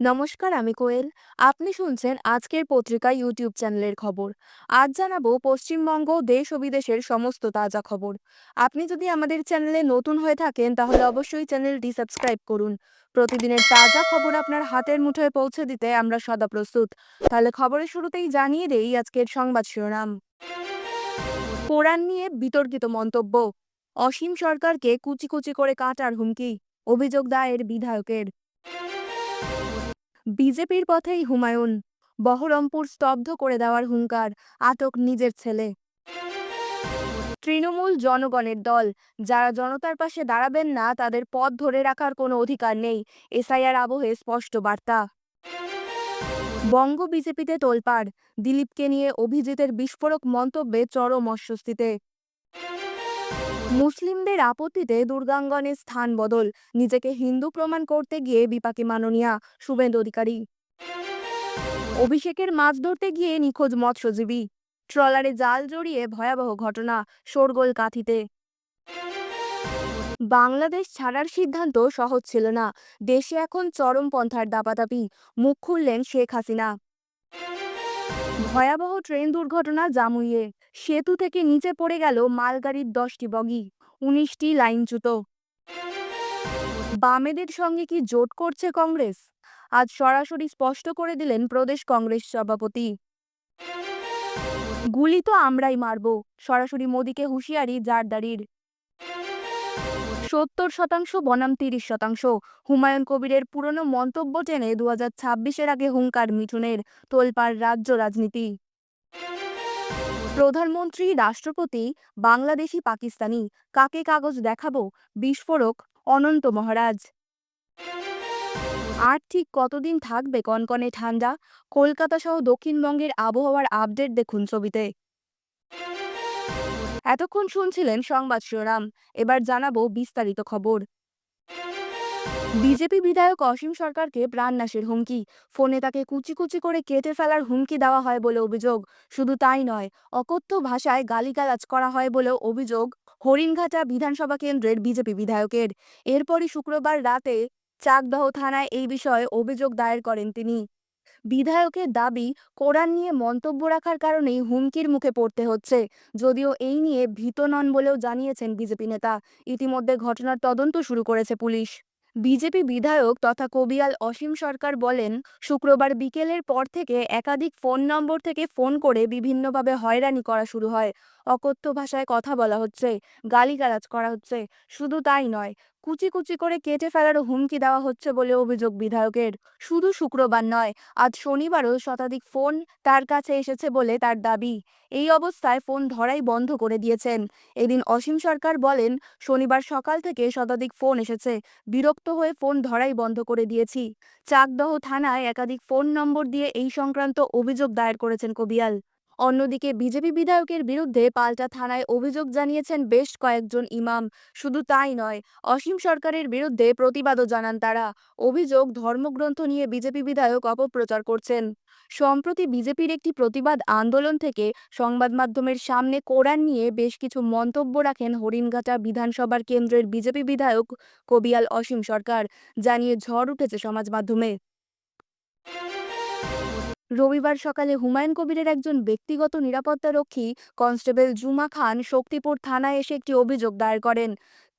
নমস্কার, আমি কোয়েল। আপনি শুনছেন আজকের পত্রিকা ইউটিউব চ্যানেলের খবর। আজ জানাব পশ্চিমবঙ্গ দেশ ও বিদেশের সমস্ত তাজা খবর। আপনি যদি আমাদের চ্যানেলে নতুন হয়ে থাকেন, তাহলে অবশ্যই চ্যানেলটি সাবস্ক্রাইব করুন। প্রতিদিনের তাজা খবর আপনার হাতের মুঠোয় পৌঁছে দিতে আমরা সদা প্রস্তুত। তাহলে খবরের শুরুতেই জানিয়ে দেই আজকের সংবাদ শিরোনাম। কোরআন নিয়ে বিতর্কিত মন্তব্য। অসীম সরকারকে কুচি কুচি করে কাটার হুমকি। অভিযোগ দায়ের বিধায়কের। বিজেপির পথেই হুমায়ুন, বহরমপুর স্তব্ধ করে দেওয়ার হুঙ্কার, আটক নিজের ছেলে। তৃণমূল জনগণের দল, যারা জনতার পাশে দাঁড়াবেন না, তাদের পথ ধরে রাখার কোনো অধিকার নেই, এসআইআর আবহে স্পষ্ট বার্তা। বঙ্গ বিজেপিতে তোলপাড়, দিলীপকে নিয়ে অভিজিতের বিস্ফোরক মন্তব্যে চরম অস্বস্তিতে। মুসলিমদের আপত্তিতে দুর্গাঙ্গনে স্থান বদল, নিজেকে হিন্দু প্রমাণ করতে গিয়ে বিপাকে মাননীয়া শুভেন্দু অধিকারী। অভিষেকের মাছ ধরতে গিয়ে নিখোঁজ মৎস্যজীবী। ট্রলারে জাল জড়িয়ে ভয়াবহ ঘটনা শোরগোল কাঁথিতে। বাংলাদেশ ছাড়ার সিদ্ধান্ত সহজ ছিল না। দেশে এখন চরমপন্থার দাপাদাপি। মুখ খুললেন শেখ হাসিনা। ভয়াবহ ট্রেন দুর্ঘটনা জামুইয়ে। সেতু থেকে নিচে পড়ে গেল মালগাড়ির দশটি বগি, উনিশটি লাইনচ্যুত বামেদের সঙ্গে কি জোট করছে কংগ্রেস? আজ সরাসরি স্পষ্ট করে দিলেন প্রদেশ কংগ্রেস সভাপতি। গুলি তো আমরাই মারব, সরাসরি মোদীকে হুঁশিয়ারি, জারদারির। সত্তর শতাংশ, বনাম তিরিশ শতাংশ। হুমায়ুন কবিরের পুরনো মন্তব্য টেনে দু হাজার ছাব্বিশের আগে হুঙ্কার মিঠুনের তোলপাড় রাজ্য রাজনীতি। প্রধানমন্ত্রী, রাষ্ট্রপতি, বাংলাদেশি, পাকিস্তানি, কাকে কাগজ দেখাবো? বিস্ফোরক, অনন্ত মহারাজ। আর ঠিক কতদিন থাকবে কনকনে ঠান্ডা? কলকাতা সহ দক্ষিণবঙ্গের আবহাওয়ার আপডেট দেখুন ছবিতে। এতক্ষণ শুনছিলেন সংবাদ শিরোনাম, এবার জানাব বিস্তারিত খবর। বিজেপি বিধায়ক অসীম সরকারকে প্রাণনাশের হুমকি, ফোনে তাকে কুচি কুচি করে কেটে ফেলার হুমকি দেওয়া হয় বলে অভিযোগ, শুধু তাই নয়, অকথ্য ভাষায় গালিগালাজ করা হয় বলেও অভিযোগ হরিণঘাটা বিধানসভা কেন্দ্রের বিজেপি বিধায়কের। এরপরই শুক্রবার রাতে চাকদহ থানায় এই বিষয়ে অভিযোগ দায়ের করেন তিনি। বিধায়কের দাবি কোরআন নিয়ে মন্তব্য রাখার কারণেই হুমকির মুখে পড়তে হচ্ছে। যদিও এই নিয়ে ভীত নন বলেও জানিয়েছেন বিজেপি নেতা। ইতিমধ্যে ঘটনার তদন্ত শুরু করেছে পুলিশ। বিজেপি বিধায়ক তথা কবিয়াল অসীম সরকার বলেন, শুক্রবার বিকেলের পর থেকে একাধিক ফোন নম্বর থেকে ফোন করে বিভিন্নভাবে হয়রানি করা শুরু হয়। অকথ্য ভাষায় কথা বলা হচ্ছে, গালিগালাজ করা হচ্ছে। শুধু তাই নয় কুচি কুচি করে কেটে ফেলারও হুমকি দেওয়া হচ্ছে বলে অভিযোগ বিধায়কের। শুধু শুক্রবার নয়, আজ শনিবারও শতাধিক ফোন তার কাছে এসেছে বলে তার দাবি। এই অবস্থায় ফোন ধরাই বন্ধ করে দিয়েছেন। এদিন অসীম সরকার বলেন, শনিবার সকাল থেকে শতাধিক ফোন এসেছে। বিরক্ত হয়ে ফোন ধরাই বন্ধ করে দিয়েছি। চাকদহ থানায় একাধিক ফোন নম্বর দিয়ে এই সংক্রান্ত অভিযোগ দায়ের করেছেন কবিয়াল। অন্যদিকে বিজেপি বিধায়কের বিরুদ্ধে পাল্টা থানায় অভিযোগ জানিয়েছেন বেশ কয়েকজন ইমাম। শুধু তাই নয়, অসীম সরকারের বিরুদ্ধে প্রতিবাদও জানান তারা। অভিযোগ ধর্মগ্রন্থ নিয়ে বিজেপি বিধায়ক অপপ্রচার করছেন। সম্প্রতি বিজেপির একটি প্রতিবাদ আন্দোলন থেকে সংবাদ মাধ্যমের সামনে কোরআন নিয়ে বেশ কিছু মন্তব্য রাখেন হরিণঘাটা বিধানসভার কেন্দ্রের বিজেপি বিধায়ক কবিয়াল অসীম সরকার জানিয়ে ঝড় উঠেছে সমাজ মাধ্যমে। রবিবার সকালে হুমায়ুন কবিরের একজন ব্যক্তিগত নিরাপত্তারক্ষী কনস্টেবল জুমা খান শক্তিপুর থানায় এসে একটি অভিযোগ দায়ের করেন।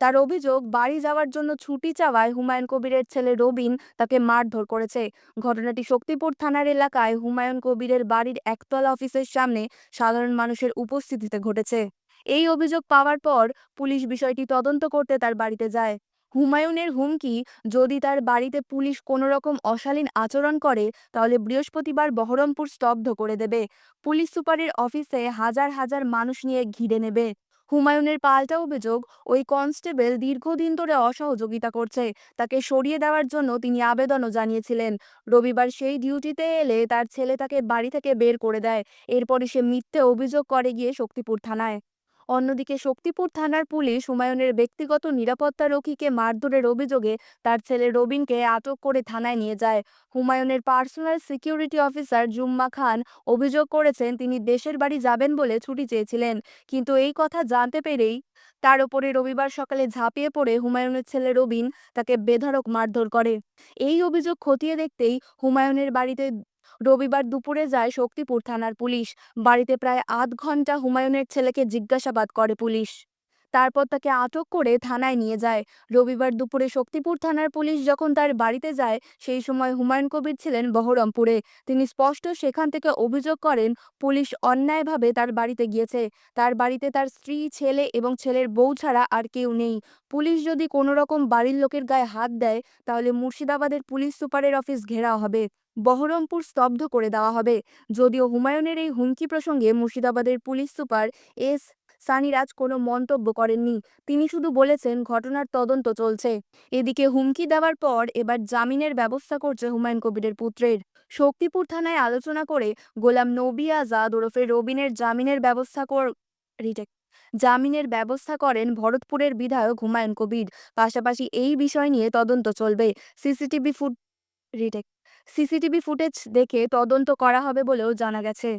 তার অভিযোগ, বাড়ি যাওয়ার জন্য ছুটি চাওয়ায় হুমায়ুন কবিরের ছেলে রবিন তাকে মারধর করেছে। ঘটনাটি শক্তিপুর থানার এলাকায় হুমায়ুন কবিরের বাড়ির একতলা অফিসের সামনে সাধারণ মানুষের উপস্থিতিতে ঘটেছে। এই অভিযোগ পাওয়ার পর পুলিশ বিষয়টি তদন্ত করতে তার বাড়িতে যায়। হুমায়ুনের হুমকি যদি তার বাড়িতে পুলিশ কোনো রকম অশালীন আচরণ করে, তাহলে বৃহস্পতিবার বহরমপুর স্তব্ধ করে দেবে। পুলিশ সুপারের অফিসে হাজার হাজার মানুষ নিয়ে ঘিরে নেবে। হুমায়ুনের পাল্টা অভিযোগ ওই কনস্টেবল দীর্ঘদিন ধরে অসহযোগিতা করছে। তাকে সরিয়ে দেওয়ার জন্য তিনি আবেদনও জানিয়েছিলেন। রবিবার সেই ডিউটিতে এলে তার ছেলে তাকে বাড়ি থেকে বের করে দেয়। এরপরই সে মিথ্যে অভিযোগ করে গিয়ে শক্তিপুর থানায়। অন্যদিকে শক্তিপুর থানার পুলিশ হুমায়ুনের ব্যক্তিগত নিরাপত্তা রক্ষীকে মারধরের অভিযোগে তার ছেলে রবিনকে আটক করে থানায় নিয়ে যায়। হুমায়ুনের personal security officer Jumma Khan অভিযোগ করেছেন, তিনি দেশের বাড়ি যাবেন বলে ছুটি চেয়েছিলেন। কিন্তু এই কথা জানতে পেরেই তার উপরে রবিবার সকালে ঝাঁপিয়ে পড়ে হুমায়ুনের ছেলে রবিন তাকে বেধড়ক মারধর করে। এই অভিযোগ খতিয়ে দেখতেই হুমায়ুনের বাড়িতে রবিবার দুপুরে যায় শক্তিপুর থানার পুলিশ। বাড়িতে প্রায় আধ ঘণ্টা হুমায়ুনের ছেলেকে জিজ্ঞাসাবাদ করে পুলিশ। তারপর তাকে আটক করে থানায় নিয়ে যায়। রবিবার দুপুরে শক্তিপুর থানার পুলিশ যখন তার বাড়িতে যায়, সেই সময় হুমায়ুন কবির ছিলেন বহরমপুরে। তিনি স্পষ্ট সেখান থেকে অভিযোগ করেন, পুলিশ অন্যায়ভাবে তার বাড়িতে গিয়েছে। তার বাড়িতে তার স্ত্রী, ছেলে এবং ছেলের বউ ছাড়া আর কেউ নেই। পুলিশ যদি কোনো রকম বাড়ির লোকের গায়ে হাত দেয়, তাহলে মুর্শিদাবাদের পুলিশ সুপারের অফিস ঘেরাও হবে। বহরমপুর স্তব্ধ করে দেওয়া হবে। যদিও হুমায়ুনের এই হুমকি প্রসঙ্গে মুর্শিদাবাদের পুলিশ সুপার এস সানিরাজ কোনো মন্তব্য করেননি। তিনি শুধু বলেছেন, ঘটনার তদন্ত চলছে। এদিকে হুমকি দেওয়ার পর এবার জামিনের ব্যবস্থা করছে হুমায়ুন কবিরের পুত্রের। শক্তিপুর থানায় আলোচনা করে গোলাম নবী আজাদ ওরফে রবিনের জামিনের ব্যবস্থা কর রিটেক জামিনের ব্যবস্থা করেন ভরতপুরের বিধায়ক হুমায়ুন কবির। পাশাপাশি এই বিষয় নিয়ে তদন্ত চলবে। CCTV foot retake CCTV footage দেখে তদন্ত করা হবে বলেও জানা গেছে।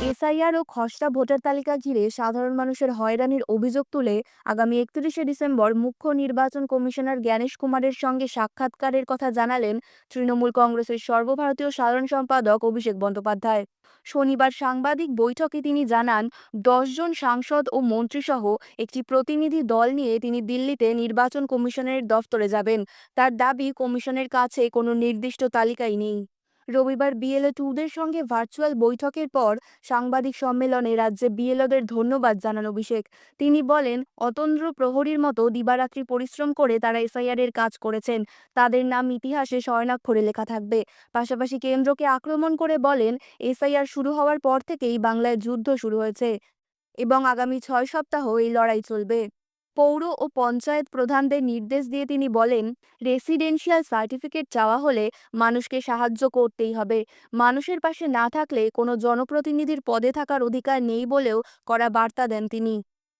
এসআইআর ও খসড়া ভোটার তালিকা ঘিরে সাধারণ মানুষের হয়রানির অভিযোগ তুলে আগামী একত্রিশে ডিসেম্বর মুখ্য নির্বাচন কমিশনার জ্ঞানেশ কুমারের সঙ্গে সাক্ষাৎকারের কথা জানালেন তৃণমূল কংগ্রেসের সর্বভারতীয় সাধারণ সম্পাদক অভিষেক বন্দ্যোপাধ্যায়। শনিবার সাংবাদিক বৈঠকে তিনি জানান দশজন সাংসদ ও মন্ত্রীসহ একটি প্রতিনিধি দল নিয়ে তিনি দিল্লিতে নির্বাচন কমিশনের দফতরে যাবেন। তার দাবি, কমিশনের কাছে কোনো নির্দিষ্ট তালিকাই নেই। রবিবার বিএলও টুদের সঙ্গে ভার্চুয়াল বৈঠকের পর সাংবাদিক সম্মেলনে রাজ্যে বিএলওদের ধন্যবাদ জানান অভিষেক। তিনি বলেন, অতন্দ্র প্রহরীর মতো দিবারাত্রি পরিশ্রম করে তারা এসআইআর এর কাজ করেছেন। তাদের নাম ইতিহাসে স্বর্ণাক্ষরে লেখা থাকবে। পাশাপাশি কেন্দ্রকে আক্রমণ করে বলেন এসআইআর শুরু হওয়ার পর থেকেই বাংলায় যুদ্ধ শুরু হয়েছে এবং আগামী ছয় সপ্তাহ এই লড়াই চলবে। পৌর ও পঞ্চায়েত প্রধানদের নির্দেশ দিয়ে তিনি বলেন রেসিডেন্সিয়াল সার্টিফিকেট চাওয়া হলে মানুষকে সাহায্য করতেই হবে। মানুষের পাশে না থাকলে কোনো জনপ্রতিনিধির পদে থাকার অধিকার নেই বলেও করা বার্তা দেন তিনি।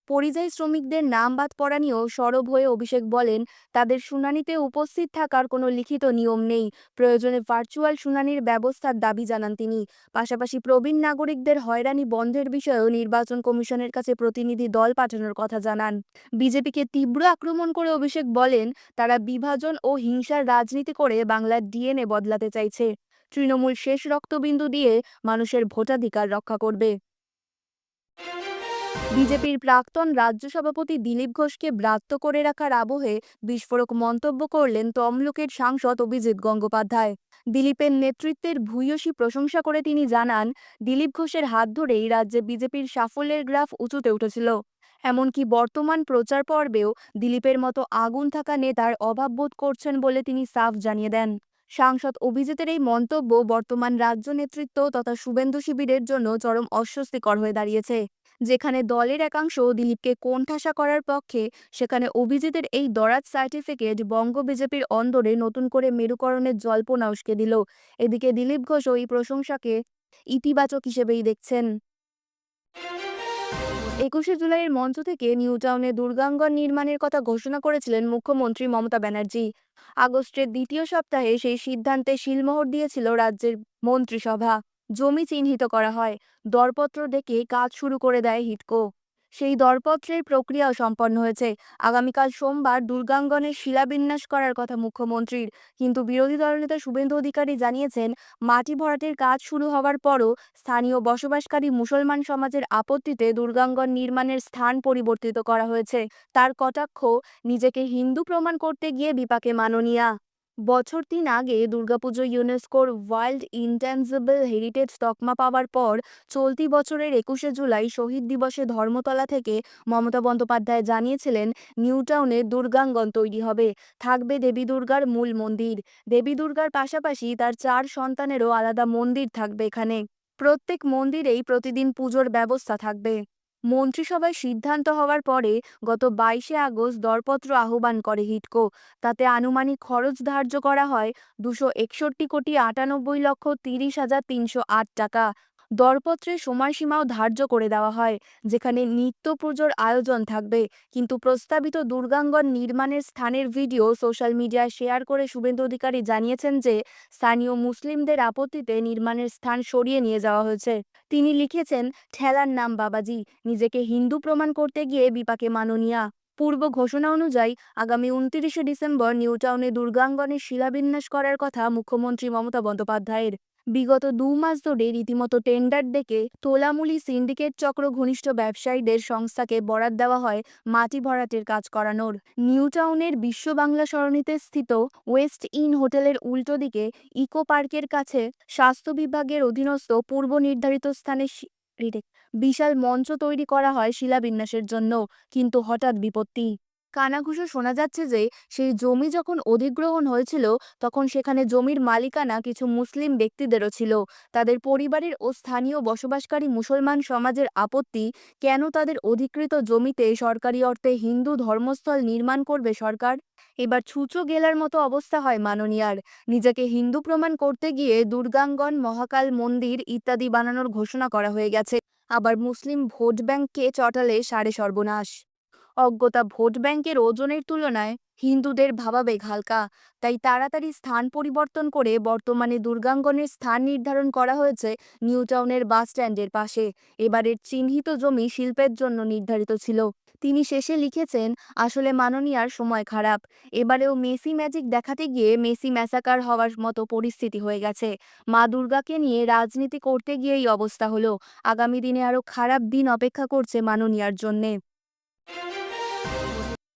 পরিযায়ী শ্রমিকদের নাম বাদ পড়া নিয়েও সরব হয়ে অভিষেক বলেন, তাদের শুনানিতে উপস্থিত থাকার কোনো লিখিত নিয়ম নেই। প্রয়োজনে ভার্চুয়াল শুনানির ব্যবস্থার দাবি জানান তিনি। পাশাপাশি প্রবীণ নাগরিকদের হয়রানি বন্ধের বিষয়েও নির্বাচন কমিশনের কাছে প্রতিনিধি দল পাঠানোর কথা জানান। বিজেপিকে তীব্র আক্রমণ করে অভিষেক বলেন, তারা বিভাজন ও হিংসার রাজনীতি করে বাংলার ডিএনএ বদলাতে চাইছে। তৃণমূল শেষ রক্তবিন্দু দিয়ে মানুষের ভোটাধিকার রক্ষা করবে। বিজেপির প্রাক্তন রাজ্য সভাপতি দিলীপ ঘোষকে ব্রাত্য করে রাখার আবহে বিস্ফোরক মন্তব্য করলেন তমলুকের সাংসদ অভিজিৎ গঙ্গোপাধ্যায়। দিলীপের নেতৃত্বের ভূয়সী প্রশংসা করে তিনি জানান, দিলীপ ঘোষের হাত ধরেই রাজ্যে বিজেপির সাফল্যের গ্রাফ উঁচুতে উঠেছিল। এমনকি বর্তমান প্রচার পর্বেও দিলীপের মতো আগুন থাকা নেতার অভাব বোধ করছেন বলে তিনি সাফ জানিয়ে দেন। সাংসদ অভিজিতের এই মন্তব্য বর্তমান রাজ্য নেতৃত্ব তথা শুভেন্দু শিবিরের জন্য চরম অস্বস্তিকর হয়ে দাঁড়িয়েছে। যেখানে দলের একাংশ দিলীপকে কোণঠাসা করার পক্ষে, সেখানে অভিজিতের এই দরাজ সার্টিফিকেট বঙ্গ বিজেপির অন্দরে নতুন করে মেরুকরণের জল্পনা উস্কে দিল। এদিকে দিলীপ ঘোষ এই প্রশংসাকে ইতিবাচক হিসেবেই দেখছেন। একুশে জুলাইয়ের মঞ্চ থেকে নিউ টাউনে দুর্গাঙ্গন নির্মাণের কথা ঘোষণা করেছিলেন মুখ্যমন্ত্রী মমতা ব্যানার্জি। আগস্টের দ্বিতীয় সপ্তাহে সেই সিদ্ধান্তে শিলমোহর দিয়েছিল রাজ্যের মন্ত্রিসভা। জমি চিহ্নিত করা হয়। দরপত্র ডেকে কাজ শুরু করে দেয় হিটকো। সেই দরপত্রের প্রক্রিয়াও সম্পন্ন হয়েছে। আগামীকাল সোমবার দুর্গাঙ্গনের শিলাবিন্যাস করার কথা মুখ্যমন্ত্রীর। কিন্তু বিরোধী দলনেতা শুভেন্দু অধিকারী জানিয়েছেন, মাটি ভরাটের কাজ শুরু হওয়ার পরও স্থানীয় বসবাসকারী মুসলমান সমাজের আপত্তিতে দুর্গাঙ্গন নির্মাণের স্থান পরিবর্তিত করা হয়েছে। তার কটাক্ষ, নিজেকে হিন্দু প্রমাণ করতে গিয়ে বিপাকে মাননীয়া বছর তিন আগে দুর্গাপুজো ইউনেস্কোর ওয়ার্ল্ড ইনট্যাঞ্জিবল হেরিটেজ তকমা পাওয়ার পর চলতি বছরের একুশে জুলাই শহীদ দিবসে ধর্মতলা থেকে মমতা বন্দ্যোপাধ্যায় জানিয়েছিলেন নিউটাউনে দুর্গাঙ্গন তৈরি হবে। থাকবে দেবী দুর্গার মূল মন্দির। দেবী দুর্গার পাশাপাশি তার চার সন্তানেরও আলাদা মন্দির থাকবে এখানে। প্রত্যেক মন্দিরেই প্রতিদিন পুজোর ব্যবস্থা থাকবে। মন্ত্রিসভায় সিদ্ধান্ত হওয়ার পরে গত বাইশে আগস্ট দরপত্র আহ্বান করে হিটকো। তাতে আনুমানিক খরচ ধার্য করা হয় দুশো একষট্টি কোটি আটানব্বই লক্ষ তিরিশ হাজার তিনশো আট টাকা। দরপত্রে সময়সীমাও ধার্য করে দেওয়া হয়, যেখানে নিত্য পুজোর আয়োজন থাকবে। কিন্তু প্রস্তাবিত দুর্গাঙ্গন নির্মাণের স্থানের ভিডিও সোশ্যাল মিডিয়ায় শেয়ার করে শুভেন্দু অধিকারী জানিয়েছেন যে, স্থানীয় মুসলিমদের আপত্তিতে নির্মাণের স্থান সরিয়ে নিয়ে যাওয়া হয়েছে। তিনি লিখেছেন, ঠেলার নাম বাবাজি, নিজেকে হিন্দু প্রমাণ করতে গিয়ে বিপাকে মাননীয়া। পূর্ব ঘোষণা অনুযায়ী, আগামী উনত্রিশে ডিসেম্বর নিউটাউনে দুর্গাঙ্গনের শিলাবিন্যাস করার কথা মুখ্যমন্ত্রী মমতা বন্দ্যোপাধ্যায়ের। বিগত দু মাস ধরে রীতিমতো টেন্ডার ডেকে তোলামুলি সিন্ডিকেট চক্র ঘনিষ্ঠ ব্যবসায়ীদের সংস্থাকে বরাদ দেওয়া হয় মাটি ভরাটের কাজ করানোর। নিউটাউনের বিশ্ব বাংলা সরণিতে স্থিত ওয়েস্ট ইন হোটেলের উল্টো দিকে ইকো পার্কের কাছে স্বাস্থ্য বিভাগের অধীনস্থ পূর্ব নির্ধারিত স্থানে বিশাল মঞ্চ তৈরি করা হয় শিলাবিন্যাসের জন্য, কিন্তু হঠাৎ বিপত্তি। কানাঘুষো শোনা যাচ্ছে যে, সেই জমি যখন অধিগ্রহণ হয়েছিল, তখন সেখানে জমির মালিকানা কিছু মুসলিম ব্যক্তিদেরও ছিল। তাদের পরিবারের ও স্থানীয় বসবাসকারী মুসলমান সমাজের আপত্তি, কেন তাদের অধিকৃত জমিতে সরকারি অর্থে হিন্দু ধর্মস্থল নির্মাণ করবে সরকার? এবার ছুঁচো গেলার মতো অবস্থা হয় মাননীয়ার। নিজেকে হিন্দু প্রমাণ করতে গিয়ে দুর্গাঙ্গন, মহাকাল মন্দির ইত্যাদি বানানোর ঘোষণা করা হয়ে গেছে। আবার মুসলিম ভোট ব্যাংককে চটালে সাড়ে সর্বনাশ। অজ্ঞতা ভোট ব্যাংকের ওজনের তুলনায় হিন্দুদের ভাবাবেগ হালকা। তাই তাড়াতাড়ি স্থান পরিবর্তন করে বর্তমানে দুর্গাঙ্গনের স্থান নির্ধারণ করা হয়েছে নিউটাউনের বাস স্ট্যান্ডের পাশে। এবারের চিহ্নিত জমি শিল্পের জন্য নির্ধারিত ছিল। তিনি শেষে লিখেছেন, আসলে মাননীয়ার সময় খারাপ। এবারেও মেসি ম্যাজিক দেখাতে গিয়ে মেসি ম্যাসাকার হওয়ার মতো পরিস্থিতি হয়ে গেছে। মা দুর্গাকে নিয়ে রাজনীতি করতে গিয়েই অবস্থা হলো। আগামী দিনে আরও খারাপ দিন অপেক্ষা করছে মাননীয়ার জন্যে।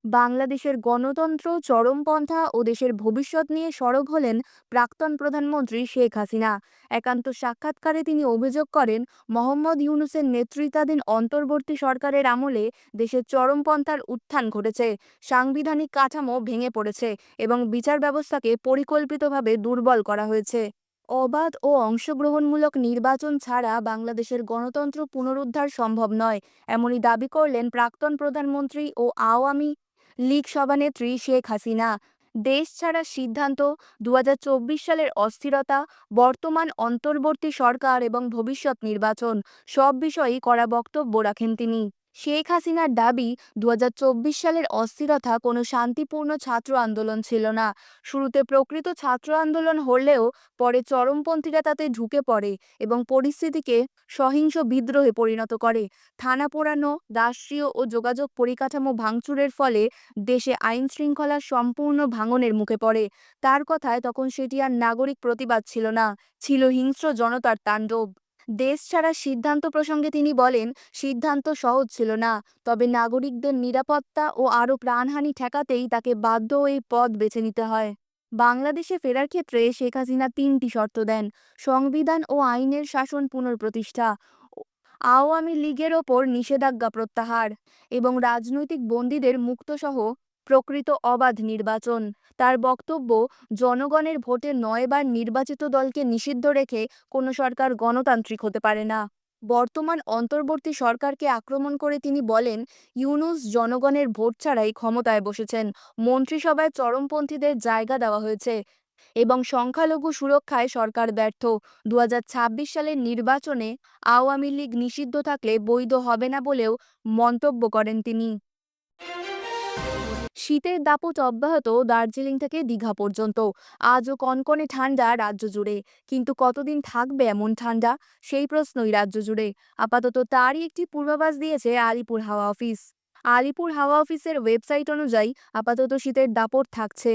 বাংলাদেশের গণতন্ত্র, চরমপন্থা ও দেশের ভবিষ্যৎ নিয়ে সরব হলেন প্রাক্তন প্রধানমন্ত্রী শেখ হাসিনা। একান্ত সাক্ষাৎকারে তিনি অভিযোগ করেন, মোহাম্মদ ইউনুসের নেতৃত্বাধীন অন্তর্বর্তী সরকারের আমলে দেশের চরমপন্থার উত্থান ঘটেছে, সাংবিধানিক কাঠামো ভেঙে পড়েছে এবং বিচার ব্যবস্থাকে পরিকল্পিতভাবে দুর্বল করা হয়েছে। অবাধ ও অংশগ্রহণমূলক নির্বাচন ছাড়া বাংলাদেশের গণতন্ত্র পুনরুদ্ধার সম্ভব নয়, এমনই দাবি করলেন প্রাক্তন প্রধানমন্ত্রী ও আওয়ামী লীগ সভানেত্রী শেখ হাসিনা। দেশ ছাড়ার সিদ্ধান্ত দু হাজার চব্বিশ সালের অস্থিরতা, বর্তমান অন্তর্বর্তী সরকার এবং ভবিষ্যৎ নির্বাচন, সব বিষয়েই করা বক্তব্য রাখেন তিনি। শেখ হাসিনার দাবি দু হাজার চব্বিশ সালের অস্থিরতা কোনো শান্তিপূর্ণ ছাত্র আন্দোলন ছিল না। শুরুতে প্রকৃত ছাত্র আন্দোলন হলেও পরে চরমপন্থীরা তাতে ঢুকে পড়ে এবং পরিস্থিতিকে সহিংস বিদ্রোহে পরিণত করে। থানা পোড়ানো, রাষ্ট্রীয় ও যোগাযোগ পরিকাঠামো ভাঙচুরের ফলে দেশে আইন শৃঙ্খলার সম্পূর্ণ ভাঙনের মুখে পড়ে। তার কথায় তখন সেটি আর নাগরিক প্রতিবাদ ছিল না, ছিল হিংস্র জনতার তাণ্ডব। দেশ ছাড়া সিদ্ধান্ত প্রসঙ্গে তিনি বলেন, সিদ্ধান্ত সহজ ছিল না, তবে নাগরিকদের নিরাপত্তা ও আরও প্রাণহানি ঠেকাতেই তাকে বাধ্য এই পথ বেছে নিতে হয়। বাংলাদেশে ফেরার ক্ষেত্রে শেখ হাসিনা তিনটি শর্ত দেন, সংবিধান ও আইনের শাসন পুনর্প্রতিষ্ঠা, আওয়ামী লীগের ওপর নিষেধাজ্ঞা প্রত্যাহার এবং রাজনৈতিক বন্দীদের মুক্তসহ প্রকৃত অবাধ নির্বাচন। তার বক্তব্য, জনগণের ভোটে নয়বার নির্বাচিত দলকে নিষিদ্ধ রেখে কোনো সরকার গণতান্ত্রিক হতে পারে না। বর্তমান অন্তর্বর্তী সরকারকে আক্রমণ করে তিনি বলেন, ইউনুস জনগণের ভোট ছাড়াই ক্ষমতায় বসেছেন। মন্ত্রিসভায় চরমপন্থীদের জায়গা দেওয়া হয়েছে এবং সংখ্যালঘু সুরক্ষায় সরকার ব্যর্থ। দু হাজার ছাব্বিশ সালের নির্বাচনে আওয়ামী লীগ নিষিদ্ধ থাকলে বৈধ হবে না বলেও মন্তব্য করেন তিনি। শীতের দাপট অব্যাহত দার্জিলিং থেকে দীঘা পর্যন্ত। আজও কনকনে ঠান্ডা রাজ্য জুড়ে। কিন্তু কতদিন থাকবে এমন ঠান্ডা? সেই প্রশ্নই রাজ্য জুড়ে। আপাতত তারই একটি পূর্বাভাস দিয়েছে আলিপুর হাওয়া অফিস। আলিপুর হাওয়া অফিসের ওয়েবসাইট অনুযায়ী আপাতত শীতের দাপট থাকছে।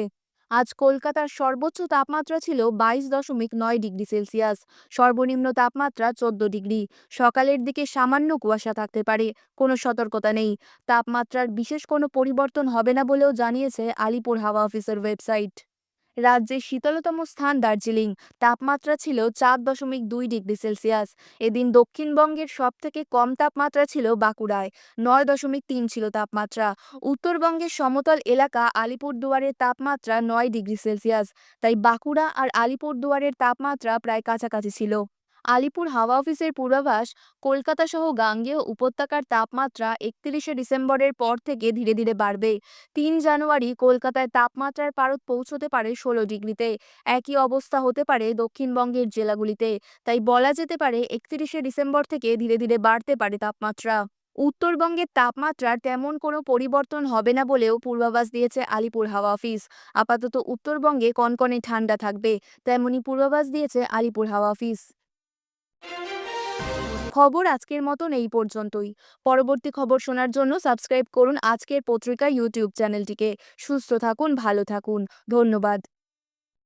আজ কলকাতার সর্বোচ্চ তাপমাত্রা ছিল বাইশ দশমিক নয় ডিগ্রি সেলসিয়াস। সর্বনিম্ন তাপমাত্রা চোদ্দ ডিগ্রি। সকালের দিকে সামান্য কুয়াশা থাকতে পারে, কোনো সতর্কতা নেই। তাপমাত্রার বিশেষ কোনো পরিবর্তন হবে না বলেও জানিয়েছে আলিপুর হাওয়া অফিসের ওয়েবসাইট। রাজ্যের শীতলতম স্থান দার্জিলিং। তাপমাত্রা ছিল চার দশমিক দুই ডিগ্রি সেলসিয়াস। এদিন দক্ষিণবঙ্গের সবথেকে কম তাপমাত্রা ছিল বাঁকুড়ায়, নয় দশমিক তিন ছিল তাপমাত্রা। উত্তরবঙ্গের সমতল এলাকা আলিপুরদুয়ারের তাপমাত্রা নয় ডিগ্রি সেলসিয়াস। তাই বাঁকুড়া আর আলিপুরদুয়ারের তাপমাত্রা প্রায় কাছাকাছি ছিল। আলিপুর হাওয়া অফিসের পূর্বাভাস কলকাতা সহ গাঙ্গেয় উপত্যকার তাপমাত্রা একত্রিশে ডিসেম্বরের পর থেকে ধীরে ধীরে বাড়বে। তিন জানুয়ারি কলকাতায় তাপমাত্রার পারদ পৌঁছতে পারে ষোলো ডিগ্রিতে। একই অবস্থা হতে পারে দক্ষিণবঙ্গের জেলাগুলিতে। তাই বলা যেতে পারে একত্রিশে ডিসেম্বর থেকে ধীরে ধীরে বাড়তে পারে তাপমাত্রা। উত্তরবঙ্গের তাপমাত্রার তেমন কোনো পরিবর্তন হবে না বলেও পূর্বাভাস দিয়েছে আলিপুর হাওয়া অফিস। আপাতত উত্তরবঙ্গে কনকনে ঠান্ডা থাকবে, তেমনি পূর্বাভাস দিয়েছে আলিপুর হাওয়া অফিস। খবর আজকের মতন এই পর্যন্তই। পরবর্তী খবর শোনার জন্য সাবস্ক্রাইব করুন আজকের পত্রিকা ইউটিউব চ্যানেলটিকে সুস্থ থাকুন, ভালো থাকুন। ধন্যবাদ।